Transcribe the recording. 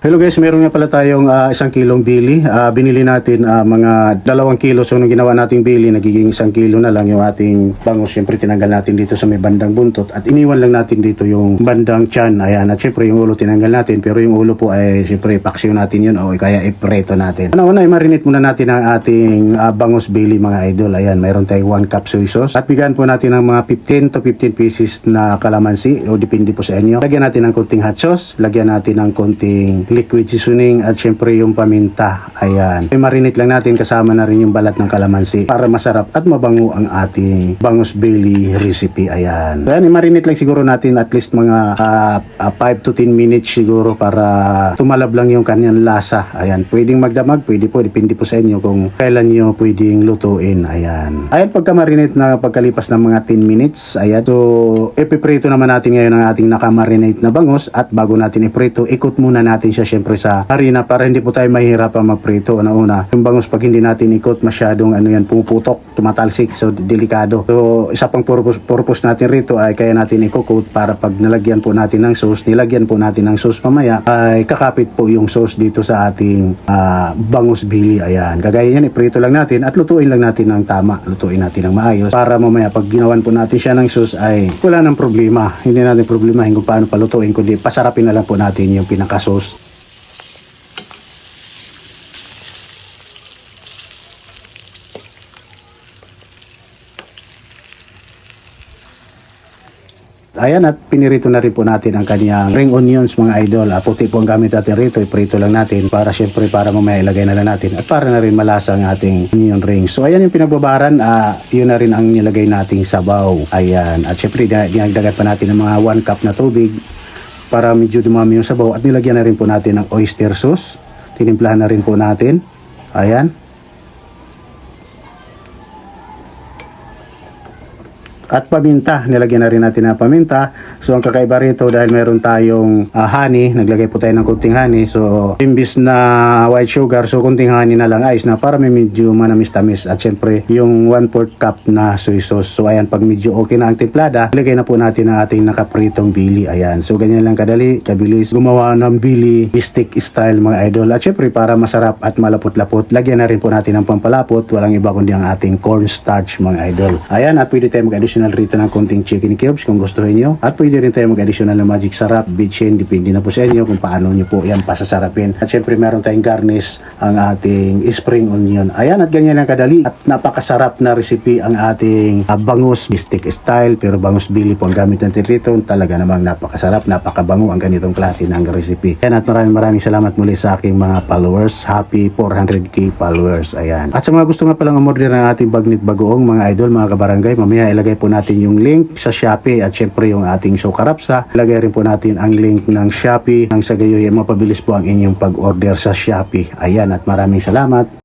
Hello guys, meron nga pala tayong ah, isang kilong bili. Ah, binili natin ah, mga dalawang kilo. So nung ginawa nating bili, nagiging isang kilo na lang yung ating bangus. Siyempre tinanggal natin dito sa may bandang buntot at iniwan lang natin dito yung bandang tiyan. Ayan, at siyempre yung ulo tinanggal natin. Pero yung ulo po ay siyempre paksiw natin yun o kaya ipreto natin. Ano una, i-marinate muna natin ang ating ah, bangus bili mga idol. Ayan, mayroon tayong 1 cup soy sauce. At bigyan po natin ng mga 15 to 15 pieces na kalamansi o depende po sa inyo. Lagyan natin ng konting hot sauce, lagyan natin ng konting liquid seasoning at syempre yung paminta. Ayan. I-marinate lang natin kasama na rin yung balat ng kalamansi para masarap at mabango ang ating bangus belly recipe. Ayan. So, ayan, i-marinate lang siguro natin at least mga 5 to 10 minutes siguro para tumalab lang yung kanyang lasa. Ayan. Pwedeng magdamag, pwede po. Depende po sa inyo kung kailan nyo pwedeng lutuin. Ayan. Ayan, pagka-marinate na pagkalipas ng mga 10 minutes. Ayan. So, ipiprito naman natin ngayon ang ating nakamarinate na bangus at bago natin iprito, ikot muna natin siya syempre sa harina para hindi po tayo mahihirapan magprito. Una-una, yung bangus pag hindi natin ikot masyadong ano yan, pumuputok, tumatalsik, so delikado. So, isa pang purpose, purpose natin rito ay kaya natin i-coat para pag nalagyan po natin ng sauce, nilagyan po natin ng sauce mamaya, ay kakapit po yung sauce dito sa ating ah, bangus bili. Ayan. Kagaya yan, iprito lang natin at lutuin lang natin ng tama. Lutuin natin ng maayos para mamaya pag ginawan po natin siya ng sauce ay wala nang problema. Hindi natin problemahin kung paano palutuin, kundi pasarapin na lang po natin yung pinaka-sauce. Ayan at pinirito na rin po natin ang kanyang ring onions mga idol. Ah, puti po ang gamit natin rito. Iprito lang natin para syempre para mamaya ilagay na lang natin. At para na rin malasa ang ating onion rings. So ayan yung pinagbabaran. Ah, yun na rin ang nilagay nating sabaw. Ayan. At syempre di- dinagdagan pa natin ng mga 1 cup na tubig para medyo dumami yung sabaw. At nilagyan na rin po natin ng oyster sauce. Tinimplahan na rin po natin. Ayan. At paminta. Nilagyan na rin natin ng paminta. So ang kakaiba rito dahil meron tayong ah, honey, naglagay po tayo ng kunting honey. So imbis na white sugar, so kunting honey na lang ayos na para may medyo manamis-tamis. At syempre yung 1 4 cup na soy sauce. So ayan, pag medyo okay na ang timplada, ilagay na po natin ang ating nakapritong bili. Ayan. So ganyan lang kadali, kabilis gumawa ng bili bistic style mga idol. At syempre para masarap at malapot-lapot, lagyan na rin po natin ng pampalapot. Walang iba kundi ang ating cornstarch mga idol. Ayan, at pwede tayo mag-additional rito ng konting chicken cubes kung gusto niyo. At pwede rin tayo mag-additional ng magic sarap, bitchin, depende na po sa inyo kung paano niyo po yan pasasarapin. At syempre meron tayong garnish ang ating spring onion. Ayan, at ganyan lang kadali. At napakasarap na recipe ang ating ah, bangus bistic style pero bangus bili po ang gamit natin rito. Talaga namang napakasarap, napakabango ang ganitong klase ng recipe. Ayan, at maraming maraming salamat muli sa aking mga followers. Happy 400k followers. Ayan. At sa mga gusto nga palang umorder ng ating bagnit bagoong mga idol, mga kabarangay, mamaya ilagay po natin yung link sa Shopee at syempre yung ating Sokarapsa. Ilagay rin po natin ang link ng Shopee nang sa gayoy ay mapabilis po ang inyong pag-order sa Shopee. Ayan at maraming salamat.